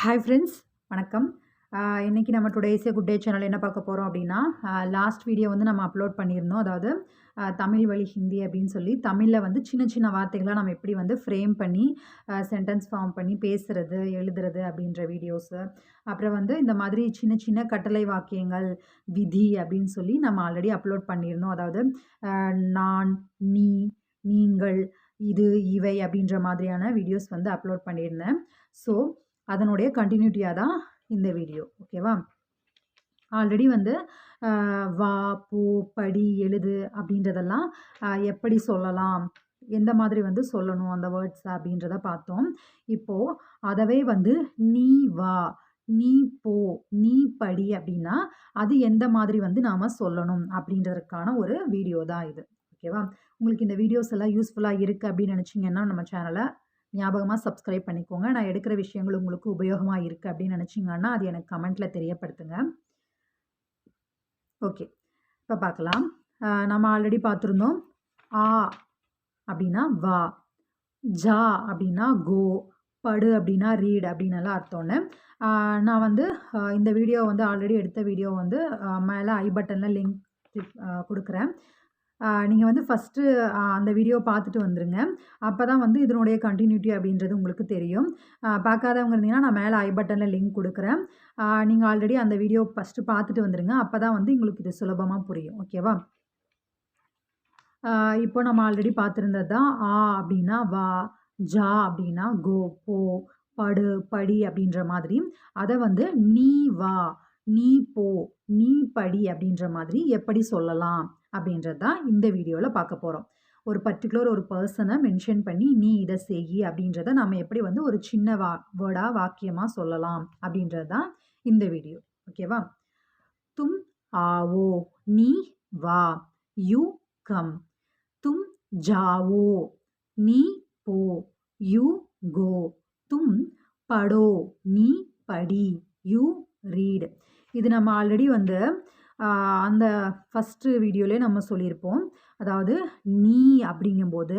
Hi friends வணக்கம். இன்றைக்கி நம்ம டுடேஸே குட் டே சேனல் என்ன பார்க்க போகிறோம் அப்படின்னா லாஸ்ட் வீடியோ வந்து நம்ம அப்லோட் பண்ணியிருந்தோம். அதாவது தமிழ் வழி ஹிந்தி அப்படின்னு சொல்லி தமிழில் வந்து சின்ன சின்ன வார்த்தைகளாக நம்ம எப்படி வந்து ஃப்ரேம் பண்ணி சென்டென்ஸ் ஃபார்ம் பண்ணி பேசுகிறது எழுதுறது அப்படின்ற வீடியோஸு அப்புறம் வந்து இந்த மாதிரி சின்ன சின்ன கட்டளை வாக்கியங்கள் விதி அப்படின்னு சொல்லி நம்ம ஆல்ரெடி அப்லோட் பண்ணியிருந்தோம். அதாவது நான் நீ நீங்கள் இது இவை அப்படின்ற மாதிரியான வீடியோஸ் வந்து அப்லோட் பண்ணியிருந்தேன். ஸோ அதனுடைய கண்டினியூட்டியாக தான் இந்த வீடியோ ஓகேவா ஆல்ரெடி வந்து வா போ படி எழுது அப்படின்றதெல்லாம் எப்படி சொல்லலாம் எந்த மாதிரி வந்து சொல்லணும் அந்த வேர்ட்ஸ் அப்படின்றத பார்த்தோம். இப்போது அதவே வந்து நீ வா நீ போ நீ படி அப்படின்னா அது எந்த மாதிரி வந்து நாம் சொல்லணும் அப்படின்றதுக்கான ஒரு வீடியோ தான் இது ஓகேவா உங்களுக்கு இந்த வீடியோஸ் எல்லாம் யூஸ்ஃபுல்லாக இருக்குது அப்படின்னு நினச்சிங்கன்னா நம்ம சேனலை ஞாபகமாக சப்ஸ்கிரைப் பண்ணிக்கோங்க. நான் எடுக்கிற விஷயங்கள் உங்களுக்கு உபயோகமாக இருக்குது அப்படின்னு நினச்சிங்கன்னா அது எனக்கு கமெண்ட்டில் தெரியப்படுத்துங்க. ஓகே இப்போ பார்க்கலாம். நம்ம ஆல்ரெடி பார்த்துருந்தோம். ஆ அப்படின்னா வா. ஜா அப்படின்னா கோ. படு அப்படின்னா ரீட் அப்படின்னு எல்லாம் அர்த்தம்னு நான் வந்து இந்த வீடியோ வந்து ஆல்ரெடி எடுத்த வீடியோ வந்து மேலே ஐ பட்டனில் லிங்க் கொடுக்குறேன். நீங்கள் வந்து ஃபஸ்ட்டு அந்த வீடியோ பார்த்துட்டு வந்துருங்க. அப்போ தான் வந்து இதனுடைய கண்டினியூட்டி அப்படின்றது உங்களுக்கு தெரியும். பார்க்காதவங்க இருந்தீங்கன்னா நான் மேலே ஐ பட்டனில் லிங்க் கொடுக்குறேன். நீங்கள் ஆல்ரெடி அந்த வீடியோ ஃபஸ்ட்டு பார்த்துட்டு வந்துருங்க. அப்போ தான் வந்து உங்களுக்கு இது சுலபமாக புரியும். ஓகேவா இப்போ நம்ம ஆல்ரெடி பார்த்துருந்தது தான் ஆ அப்படின்னா வா ஜா அப்படின்னா கோ போ படு படி அப்படின்ற மாதிரி. அதை வந்து நீ வா நீ போ நீ படி அப்படின்ற மாதிரி எப்படி சொல்லலாம்? அப்படின்றது தான் இந்த வீடியோவில் பார்க்க போகிறோம் ஒரு பர்டிகுலர் ஒரு பர்சனை மென்ஷன் பண்ணி நீ இதை செய் அப்படின்றத நம்ம எப்படி வந்து ஒரு சின்ன வா வேர்டாக வாக்கியமாக சொல்லலாம் அப்படின்றது தான் இந்த வீடியோ ஓகேவா தும் ஆவோ நீ வா யூ கம். தும் ஜாவோ நீ போ யூ கோ. தும் படோ நீ படி யூ ரீட். இது நம்ம ஆல்ரெடி வந்து அந்த ஃபஸ்ட்டு வீடியோவிலே நம்ம சொல்லியிருப்போம். அதாவது நீ அப்படிங்கும்போது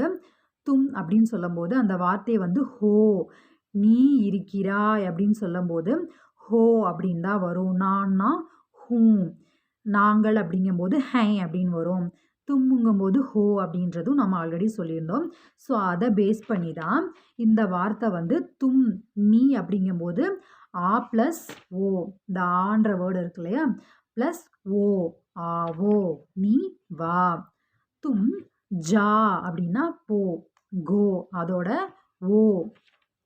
தும் அப்படின்னு சொல்லும்போது அந்த வார்த்தை வந்து ஹோ நீ இருக்கிறாய் அப்படின்னு சொல்லும்போது ஹோ அப்படின்னு தான் வரும். நான்னா ஹூ நாங்கள் அப்படிங்கும்போது ஹே அப்படின்னு வரும். தும்முங்கும்போது ஹோ அப்படின்றதும் நம்ம ஆல்ரெடி சொல்லியிருந்தோம். ஸோ அதை பேஸ் பண்ணி தான் இந்த வார்த்தை வந்து தும் நீ அப்படிங்கும்போது ஆ ப்ளஸ் ஓ இந்த ஆன்ற வேர்டு இருக்கு இல்லையா? ப்ளஸ் ஓ ஆவோ நீ வா. தும் ஜா அப்படின்னா போ கோ அதோட ஓ.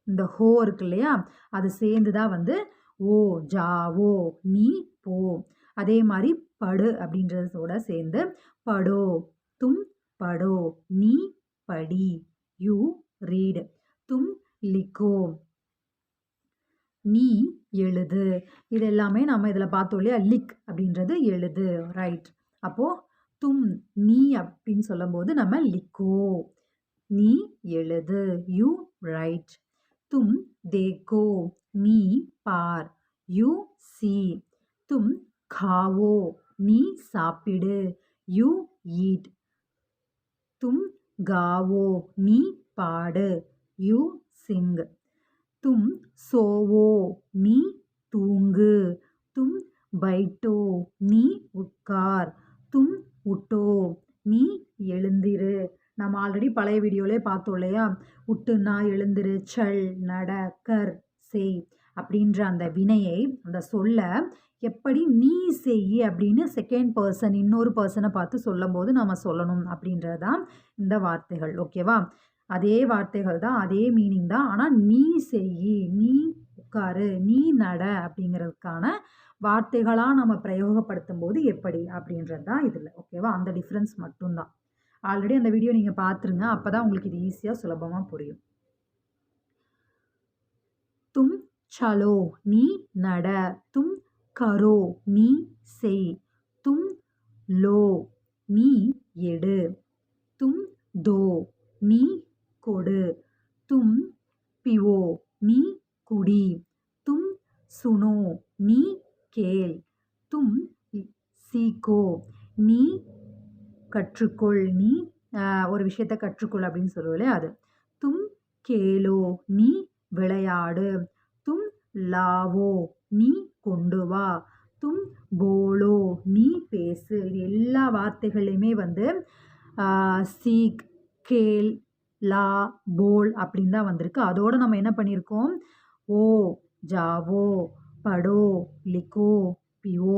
இந்த ஹோ இருக்கு இல்லையா? அது சேர்ந்து தான் வந்து ஓ ஜாவோ நீ போ. அதே மாதிரி படு அப்படின்றதோட சேர்ந்து படோ. தும் படோ நீ படி. You read. தும் லிக்கோ. நீ எழுது. இது எல்லாமே நம்ம இதில் பார்த்தோம் இல்லையா? லிக் அப்படின்றது எழுது ரைட் அப்போது தும் நீ அப்படின்னு சொல்லும்போது நம்ம லிக்கோ. நீ எழுது யூ ரைட் தும் தேகோ நீ பார் யூ சி தும் காவோ. நீ சாப்பிடு யூ ஈட் தும் காவோ. நீ பாடு யூ சிங் தும் சோவோ நீ தூங்கு. தும் பைட்டோ நீ உட்கார். தும் உட்டோ நீ எழுந்திரு. நம்ம ஆல்ரெடி பழைய வீடியோலே பார்த்தோம் இல்லையா? உட்டுன்னா எழுந்திரு சல் நட கர் செய் அப்படின்ற அந்த வினையை அந்த சொல்ல எப்படி நீ செய் அப்படின்னு செகண்ட் பர்சன் இன்னொரு பர்சனை பார்த்து சொல்லும்போது நம்ம சொல்லணும் அப்படின்றது தான் இந்த வார்த்தைகள். ஓகேவா அதே வார்த்தைகள் தான் அதே மீனிங் தான். ஆனால் நீ செய் நீ உட்காரு நீ நட அப்படிங்கிறதுக்கான வார்த்தைகளாக நம்ம பிரயோகப்படுத்தும் போது எப்படி அப்படின்றது தான் இதில் ஓகேவா அந்த டிஃப்ரென்ஸ் மட்டும்தான் ஆல்ரெடி அந்த வீடியோ நீங்கள் பார்த்துருங்க அப்போ தான் உங்களுக்கு இது ஈஸியாக சுலபமாக புரியும். தும் சலோ நீ நட. தும் கரோ நீ செய். தும் லோ நீ எடு. தும் தோ நீ கொடு தும் பிவோ நீ குடி தும் சுனோ நீ கேள் தும் சீக்கோ. நீ கற்றுக்கொள். நீ ஒரு விஷயத்தை கற்றுக்கொள் அப்படின்னு சொல்லுவோம்ல அது. தும் கேளோ நீ விளையாடு. தும் லாவோ. நீ கொண்டு வா. தும் போலோ. நீ பேசு. இது எல்லா வார்த்தைகளையுமே வந்து சீக் கேல் லா போல் அப்படின்னு தான் வந்திருக்கு. அதோடு நம்ம என்ன பண்ணியிருக்கோம்? ஓ ஜாவோ படோ லிக்கோ பியோ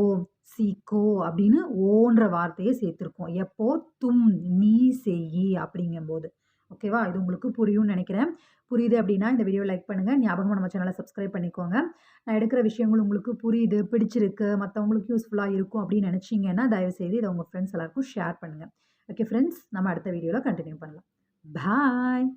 சீக்கோ அப்படின்னு ஓன்ற வார்த்தையை சேர்த்துருக்கோம். எப்போ? தும் நீ செய்யி அப்படிங்கும்போது. ஓகேவா? இது உங்களுக்கு புரியும்னு நினைக்கிறேன். புரியுது அப்படின்னா இந்த வீடியோ லைக் பண்ணுங்கள் ஞாபகமாக நம்ம சேனலை சப்ஸ்கிரைப் பண்ணிக்கோங்க. நான் எடுக்கிற விஷயங்கள் உங்களுக்கு புரியுது பிடிச்சிருக்கு மற்றவங்களுக்கு யூஸ்ஃபுல்லாக இருக்கும் அப்படின்னு நினச்சிங்கன்னா தயவுசெய்து இதை உங்கள் ஃப்ரெண்ட்ஸ் எல்லாருக்கும் ஷேர் பண்ணுங்கள் ஓகே ஃப்ரெண்ட்ஸ் நம்ம அடுத்த வீடியோவில் கண்டினியூ பண்ணலாம். பாய்